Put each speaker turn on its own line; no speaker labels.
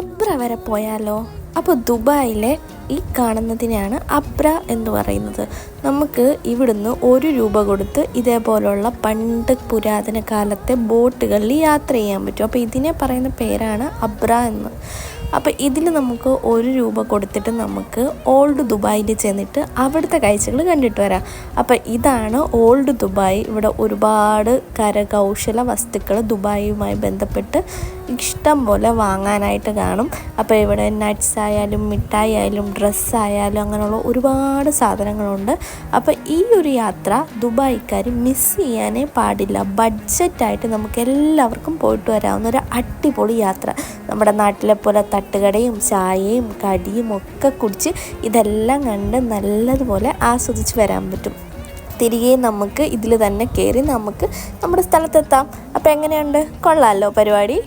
അബ്ര വരെ പോയാലോ? അപ്പോൾ ദുബായിലെ ഈ കാണുന്നതിനെയാണ് അബ്ര എന്ന് പറയുന്നത്. നമുക്ക് ഇവിടുന്ന് ഒരു രൂപ കൊടുത്ത് ഇതേപോലുള്ള പണ്ട് പുരാതന കാലത്തെ ബോട്ടുകളിൽ യാത്ര ചെയ്യാൻ പറ്റും. അപ്പോൾ ഇതിനെ പറയുന്ന പേരാണ് അബ്ര എന്ന്. അപ്പോൾ ഇതിൽ നമുക്ക് ഒരു രൂപ കൊടുത്തിട്ട് നമുക്ക് ഓൾഡ് ദുബായിൽ ചെന്നിട്ട് അവിടുത്തെ കാഴ്ചകൾ കണ്ടിട്ട് വരാം. അപ്പോൾ ഇതാണ് ഓൾഡ് ദുബായ് ഇവിടെ ഒരുപാട് കരകൗശല വസ്തുക്കൾ ദുബായുമായി ബന്ധപ്പെട്ട് ഇഷ്ടം പോലെ വാങ്ങാനായിട്ട് കാണും. അപ്പോൾ ഇവിടെ നട്ട്സ് ആയാലും മിഠായി ആയാലും ഡ്രസ്സ് ആയാലും അങ്ങനെയുള്ള ഒരുപാട് സാധനങ്ങളുണ്ട്. അപ്പോൾ ഈ ഒരു യാത്ര ദുബായിക്കാർ മിസ് ചെയ്യാനേ പാടില്ല. ബഡ്ജറ്റായിട്ട് നമുക്ക് എല്ലാവർക്കും പോയിട്ട് വരാവുന്ന ഒരു അടിപൊളി യാത്ര. നമ്മുടെ നാട്ടിലെ പോലെ തട്ടുകടയും ചായയും കടിയും ഒക്കെ കുടിച്ച് ഇതെല്ലാം കണ്ട് നല്ലതുപോലെ ആസ്വദിച്ച് വരാൻ പറ്റും. തിരികെ നമുക്ക് ഇതിൽ തന്നെ കയറി നമുക്ക് നമ്മുടെ സ്ഥലത്തെത്താം. അപ്പോൾ എങ്ങനെയുണ്ട്? കൊള്ളാമല്ലോ പരിപാടി?